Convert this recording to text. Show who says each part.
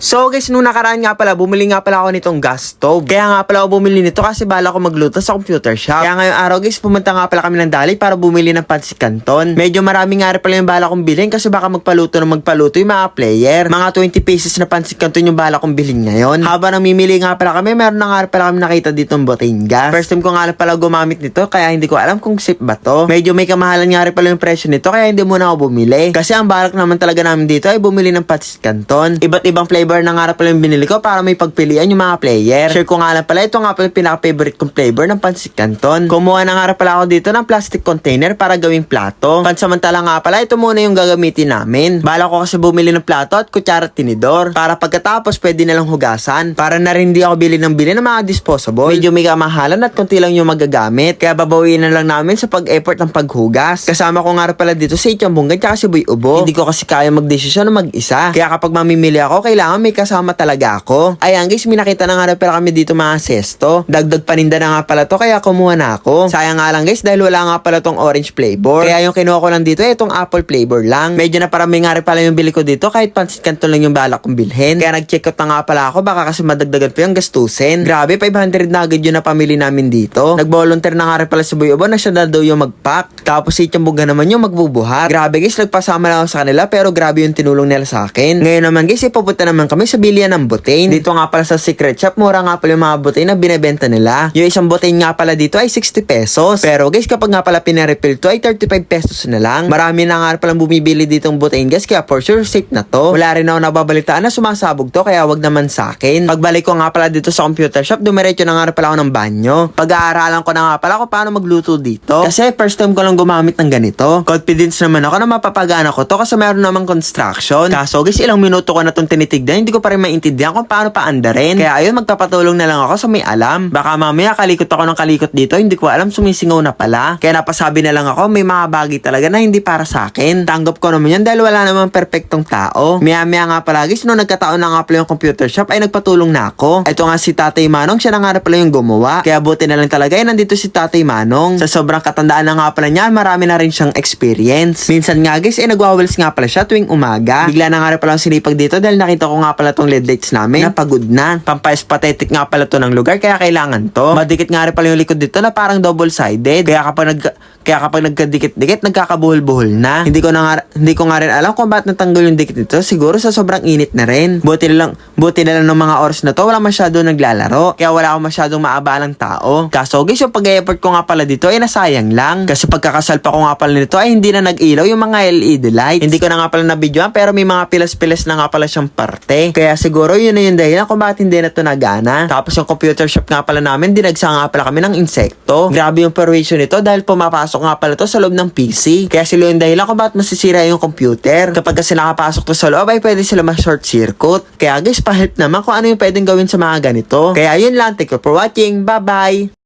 Speaker 1: So guys, nung nakaraan nga pala, bumili nga pala ako nitong gas stove. Kaya nga pala ako bumili nito kasi bala ko magluto sa computer shop. Kaya ngayong araw guys, pumunta nga pala kami ng dali para bumili ng pansit canton. Medyo marami nga rin pala yung bala kong bilhin kasi baka magpaluto na magpaluto yung mga player. Mga 20 pieces na pansit canton yung bala kong bilhin ngayon. Habang namimili nga pala kami, meron na nga rin pala kami nakita dito ng butane gas. First time ko nga pala gumamit nito kaya hindi ko alam kung safe ba to. Medyo may kamahalan nga rin pala yung presyo nito kaya hindi muna ako bumili. Kasi ang balak naman talaga namin dito ay bumili ng pansit canton. Iba't ibang flavor na nga pala yung binili ko para may pagpilian yung mga player. Share ko nga lang pala, ito nga pala yung pinaka-favorite kong flavor ng pansit canton. Kumuha na nga pala ako dito ng plastic container para gawing plato. Pansamantala nga pala, ito muna yung gagamitin namin. Bala ko kasi bumili ng plato at kutsara at tinidor. Para pagkatapos pwede na lang hugasan. Para na rin di ako bili ng bili ng mga disposable. Medyo may kamahalan at konti lang yung magagamit. Kaya babawiin na lang namin sa pag-effort ng paghugas. Kasama ko nga pala dito si Ichang Bungan tsaka si Boy Ubo. Hindi ko kasi kaya magdesisyon na mag-isa. Kaya kapag mamimili ako, kailangan may kasama talaga ako. Ayan guys, may nakita na nga rin pala kami dito mga sesto. Dagdag paninda na nga pala to kaya kumuha na ako. Sayang nga lang guys dahil wala nga pala tong orange flavor. Kaya yung kinuha ko lang dito ay itong apple flavor lang. Medyo na parami nga pala yung bili ko dito kahit pansit kanto lang yung balak kong bilhin. Kaya nag-check out na nga pala ako baka kasi madagdagan pa yung gastusin. Grabe, 500 na agad yun na namin dito. Nag-volunteer na nga pala si Boy Obo na siya na daw yung mag-pack. Tapos si Chambuga naman yung magbubuhat. Grabe guys, nagpasama lang ako sa kanila pero grabe yung tinulong nila sa akin. Ngayon naman guys, ipupunta naman kami sa bilian ng butane. Dito nga pala sa secret shop, mura nga pala yung mga butane na binebenta nila. Yung isang butane nga pala dito ay 60 pesos. Pero guys, kapag nga pala pinarefill to ay 35 pesos na lang. Marami na nga palang bumibili ditong butane guys, kaya for sure safe na to. Wala rin ako nababalitaan na sumasabog to, kaya wag naman sa akin. Pagbalik ko nga pala dito sa computer shop, dumiretso na nga pala ako ng banyo. Pag-aaralan ko na nga pala kung paano magluto dito. Kasi first time ko lang gumamit ng ganito. Confidence naman ako na mapapagana ko to kasi meron namang construction. Kaso guys, ilang minuto ko na itong tinitignan, hindi ko pa rin maintindihan kung paano paandarin. Kaya ayun, magpapatulong na lang ako sa may alam. Baka mamaya kalikot ako ng kalikot dito, hindi ko alam sumisingaw na pala. Kaya napasabi na lang ako, may mga bagay talaga na hindi para sa akin. Tanggap ko naman yan dahil wala namang perfectong tao. Maya-maya nga pala guys, nung nagkataon na nga pala yung computer shop ay nagpatulong na ako. Ito nga si Tatay Manong, siya na nga pala yung gumawa. Kaya buti na lang talaga ay nandito si Tatay Manong. Sa sobrang katandaan na nga pala niya, marami na rin siyang experience. Minsan nga guys, ay nagwawals nga pala siya tuwing umaga. Bigla na nga pala ang sinipag dito dahil nakita ko nga pala tong LED lights namin na pagod na. Pampayas pathetic nga pala to ng lugar kaya kailangan to. Madikit nga rin pala yung likod dito na parang double-sided. Kaya kapag nag kaya kapag nagkadikit-dikit, nagkakabuhol-buhol na. Hindi ko na nga, hindi ko nga rin alam kung bakit natanggal yung dikit nito. Siguro sa sobrang init na rin. Buti na lang, buti na lang ng mga oras na to, wala masyado naglalaro. Kaya wala akong masyadong maabalang tao. Kaso guys, yung pag-effort ko nga pala dito ay nasayang lang. Kasi pagkakasal pa ko nga pala nito ay hindi na nag-ilaw yung mga LED lights. Hindi ko na nga pala nabidyoan pero may mga pilas-pilas na nga pala siyang parte. Kaya siguro yun na yung dahilan kung bakit hindi na to nagana. Tapos yung computer shop nga pala namin, dinagsa nga pala kami ng insekto. Grabe yung permission nito dahil pumapasok nga pala to sa loob ng PC. Kaya sila yung dahilan kung bakit masisira yung computer. Kapag kasi nakapasok to sa loob ay pwede sila ma-short circuit. Kaya guys, pa-help naman kung ano yung pwedeng gawin sa mga ganito. Kaya yun lang. Thank you for watching. Bye-bye!